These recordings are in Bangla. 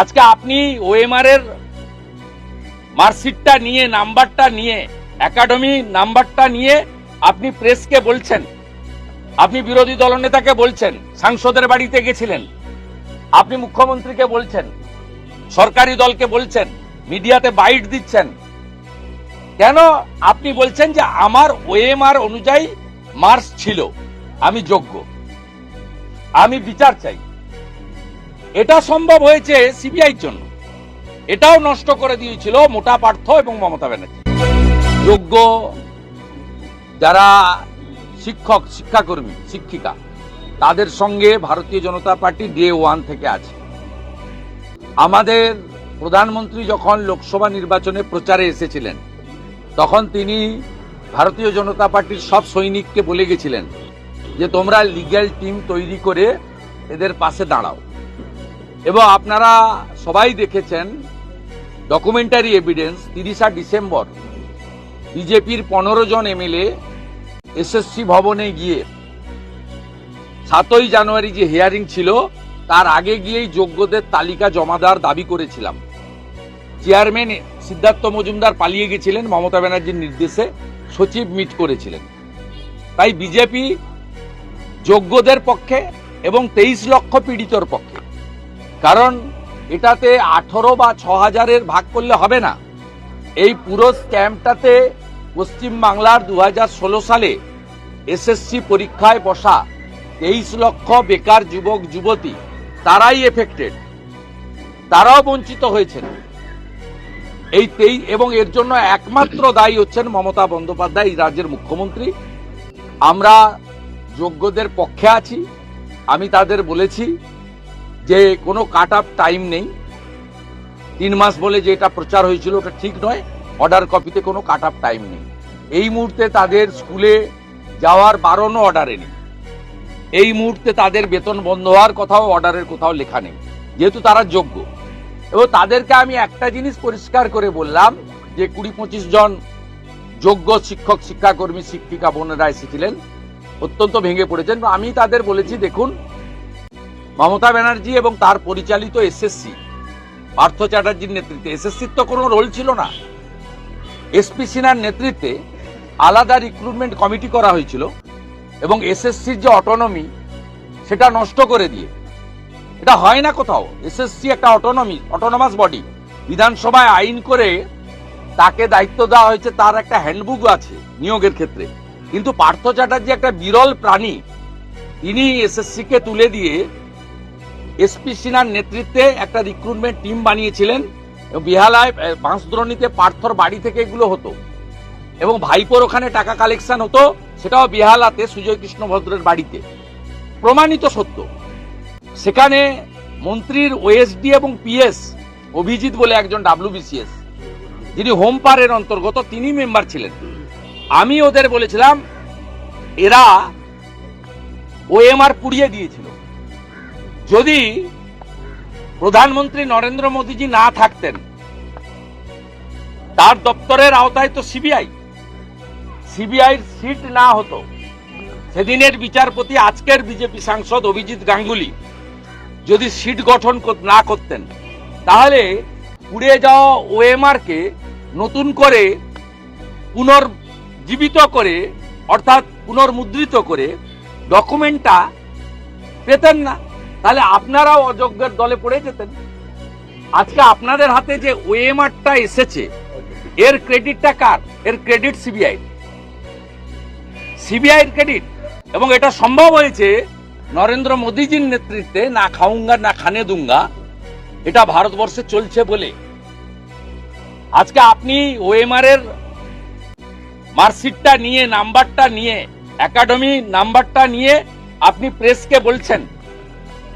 আজকে আপনি ওএমআর এর মার্কশিটটা নিয়ে, নাম্বারটা নিয়ে, একাডেমি নাম্বারটা নিয়ে আপনি প্রেসকে বলছেন, আপনি বিরোধী দলনেতাকে বলছেন, সাংসদের বাড়িতে গেছিলেন, আপনি মুখ্যমন্ত্রীকে বলছেন, সরকারি দলকে বলছেন, মিডিয়াতে বাইট দিচ্ছেন, কেন আপনি বলছেন যে আমার ওএমআর অনুযায়ী মার্কস ছিল, আমি যোগ্য, আমি বিচার চাই। এটা সম্ভব হয়েছে সিবিআইর জন্য। এটাও নষ্ট করে দিয়েছিল মোটা পার্থ এবং মমতা ব্যানার্জি। যোগ্য যারা শিক্ষক, শিক্ষাকর্মী, শিক্ষিকা, তাদের সঙ্গে ভারতীয় জনতা পার্টি ডে ওয়ান থেকে আছে। আমাদের প্রধানমন্ত্রী যখন লোকসভা নির্বাচনে প্রচারে এসেছিলেন, তখন তিনি ভারতীয় জনতা পার্টির সব সৈনিককে বলে গেছিলেন যে, তোমরা লিগ্যাল টিম তৈরি করে এদের পাশে দাঁড়াও। এবং আপনারা সবাই দেখেছেন ডকুমেন্টারি এভিডেন্স তিরিশা ডিসেম্বর। বিজেপির পনেরো জন এমএলএ এসএসসি ভবনে গিয়ে সাতই জানুয়ারি যে হিয়ারিং ছিল, তার আগে গিয়েই যোগ্যদের তালিকা জমা দেওয়ার দাবি করেছিলাম। চেয়ারম্যান সিদ্ধার্থ মজুমদার পালিয়ে গেছিলেন মমতা ব্যানার্জির নির্দেশে, সচিব মিট করেছিলেন। তাই বিজেপি যোগ্যদের পক্ষে এবং তেইশ লক্ষ পীড়িতর পক্ষে কারণ এটাতে আঠারো বা ছ হাজারের ভাগ করলে হবে না। এই পুরো স্ক্যামটাতে পশ্চিম বাংলার দু সালে এসএসসি পরীক্ষায় বসা তেইশ লক্ষ বেকার যুবক, যুবতী, তারাই এফেক্টেড তারাও বঞ্চিত হয়েছেন। এই তেই, এবং এর জন্য একমাত্র দায়ী হচ্ছেন মমতা বন্দ্যোপাধ্যায়, এই রাজ্যের মুখ্যমন্ত্রী। আমরা যোগ্যদের পক্ষে আছি, আমি তাদের বলেছি যে কোনো কাট আপ টাইম নেই। তিন মাস বলে যে এটা প্রচার হয়েছিল, ওটা ঠিক নয়। অর্ডার কপিতে কোনো কাট আপ টাইম নেই। এই মুহূর্তে তাদের স্কুলে যাওয়ার বারণও অর্ডারে নেই। এই মুহূর্তে তাদের বেতন বন্ধ হওয়ার কথাও অর্ডারের কোথাও লেখা নেই। যেহেতু তারা যোগ্য। এবং তাদেরকে আমি একটা জিনিস পরিষ্কার করে বললাম, যে কুড়ি পঁচিশ জন যোগ্য শিক্ষক, শিক্ষাকর্মী, শিক্ষিকা বোনেরা এসেছিলেন। অত্যন্ত ভেঙে পড়েছেন। আমি তাদের বলেছি, দেখুন মমতা ব্যানার্জি এবং তার পরিচালিত এসএসসি পার্থ চ্যাটার্জির নেতৃত্বে। এসএসসির তো কোনো রোল ছিল না। এসপি সিনহার নেতৃত্বে আলাদা রিক্রুটমেন্ট কমিটি করা হয়েছিল এবং এসএসসির যে অটোনমি সেটা নষ্ট করে দিয়ে। এটা হয় না কোথাও। এসএসসি একটা অটোনমি অটোনমাস বডি বিধানসভায় আইন করে তাকে দায়িত্ব দেওয়া হয়েছে, তার একটা হ্যান্ডবুক আছে নিয়োগের ক্ষেত্রে। কিন্তু পার্থ চ্যাটার্জি একটা বিরল প্রাণী। তিনি এসএসসি কে তুলে দিয়ে এসপি সিনহার নেতৃত্বে একটা রিক্রুটমেন্ট টিম বানিয়েছিলেন। বিহালায় বাঁশদ্রোণীতে পার্থর বাড়ি থেকে এগুলো হতো। এবং ভাইপোর ওখানে টাকা কালেকশন হতো, সেটাও বিহালাতে সুজয় কৃষ্ণ ভদ্রের বাড়িতে। প্রমাণিত সত্য, সেখানে মন্ত্রীর ওএসডি এবং পিএস অভিজিৎ বলে একজন ডাব্লিউবিসিএস যিনি হোম পারের অন্তর্গত তিনি মেম্বার ছিলেন। আমি ওদের বলেছিলাম, এরা ওএমআর পুড়িয়ে দিয়েছিল। যদি প্রধানমন্ত্রী নরেন্দ্র মোদীজি না থাকতেন, তার দপ্তরের আওতায় তো সিবিআই। সিবিআই সিট না হতো। সেদিনের বিচারপতি, আজকের বিজেপি সাংসদ অভিজিৎ গাঙ্গুলি যদি সিট গঠন না করতেন, তাহলে পুড়ে যাওয়া ওএমআর কে নতুন করে পুনর্জীবিত করে, অর্থাৎ পুনর্মুদ্রিত করে, ডকুমেন্টটা পেতেন না। তাহলে আপনারাও অযোগ্যের দলে পড়ে যেতেন। আজকে আপনাদের হাতে যে ওএমআরটা এসেছে, এর ক্রেডিটটা কার? এর ক্রেডিট সিবিআই সিবিআই এর ক্রেডিট এবং এটা সম্ভব হয়েছে নরেন্দ্র মোদীজির নেতৃত্বে, না খাউঙ্গা, না খানে দুঙ্গা, এটা ভারতবর্ষে চলছে বলে। আজকে আপনি ওএমআর এর মার্কশিটটা নিয়ে, নাম্বারটা নিয়ে, একাডেমি নাম্বারটা নিয়ে আপনি প্রেসকে বলছেন।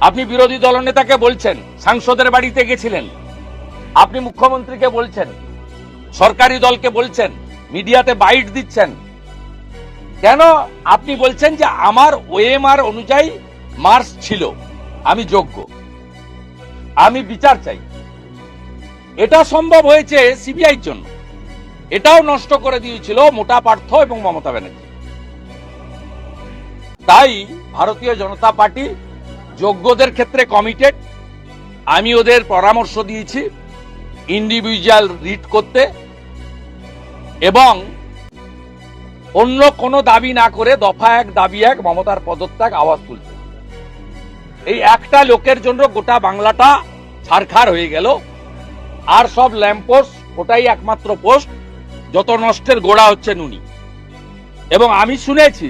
আপনি বিরোধী দলনেতাকে বলছেন, সাংসদের বাড়িতে গেছিলেন। আপনি মুখ্যমন্ত্রীকে বলছেন, সরকারি দলকে বলছেন, মিডিয়াতে বাইট দিচ্ছেন। কেন আপনি বলছেন যে আমার ওএমআর অনুযায়ী মার্কস ছিল, আমি যোগ্য। আমি বিচার চাই। এটা সম্ভব হয়েছে সিবিআইর জন্য। এটাও নষ্ট করে দিয়েছিল মোটা পার্থ এবং মমতা ব্যানার্জি। তাই ভারতীয় জনতা পার্টি যোগ্যদের ক্ষেত্রে কমিটেড আমি ওদের পরামর্শ দিয়েছি ইন্ডিভিজুয়াল রিড করতে এবং অন্য কোনো দাবি না করে দফা এক, দাবি এক, মমতার পদত্যাগ, আওয়াজ তুলতে। এই একটা লোকের জন্য গোটা বাংলাটা ছারখার হয়ে গেল। আর সব ল্যাম্পোস্ট ওটাই একমাত্র পোস্ট, যত নষ্টের গোড়া হচ্ছে নুনি। এবং আমি শুনেছি,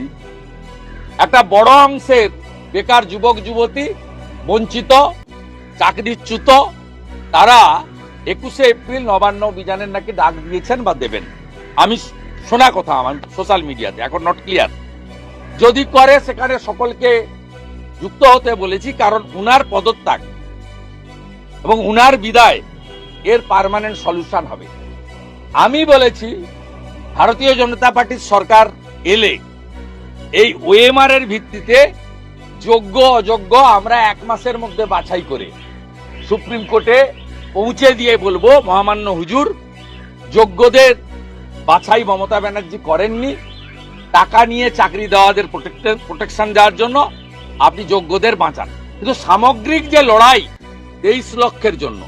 একটা বড় অংশের বেকার যুবক, যুবতী, বঞ্চিত, চাকরিচ্যুত, তারা একুশে এপ্রিল নবান্ন অভিযানের নাকি ডাক দিয়েছেন বা দেবেন। আমি শোনা কথা, আমার সোশ্যাল মিডিয়াতে, এখন নট ক্লিয়ার যদি করে, সেখানে সকলকে যুক্ত হতে বলেছি, কারণ উনার পদত্যাগ এবং উনার বিদায় এর পার্মানেন্ট সলিউশন হবে। আমি বলেছি, ভারতীয় জনতা পার্টির সরকার এলে, এই ওএমআর এর ভিত্তিতে যোগ্য, অযোগ্য, আমরা এক মাসের মধ্যে বাছাই করে। সুপ্রিম কোর্টে পৌঁছে দিয়ে বলব, মহামান্য হুজুর, যোগ্যদের বাছাই মমতা ব্যানার্জি করেননি। টাকা নিয়ে চাকরি দেওয়াদের প্রোটেকশন দেওয়ার জন্য আপনি যোগ্যদের বাঁচান। কিন্তু সামগ্রিক যে লড়াই, তেইশ লক্ষের জন্য,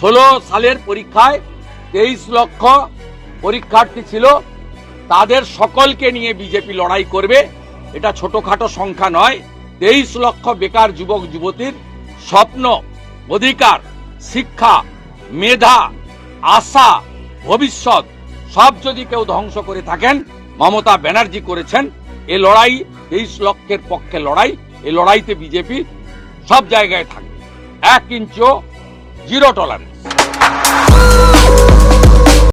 ষোলো সালের পরীক্ষায় তেইশ লক্ষ পরীক্ষার্থী ছিল, তাদের সকলকে নিয়ে বিজেপি লড়াই করবে। এটা ছোটখাটো সংখ্যা নয়, তেইশ লক্ষ বেকার যুবক, যুবতীর স্বপ্ন, অধিকার, শিক্ষা, মেধা, আশা, ভবিষ্যৎ, সব যদি কেউ ধ্বংস করে থাকেন, মমতা ব্যানার্জি করেছেন, এ লড়াই, তেইশ লক্ষের পক্ষে লড়াই এই লড়াইতে বিজেপি সব জায়গায় থাকবে। এক ইঞ্চও জিরো টলারেন্স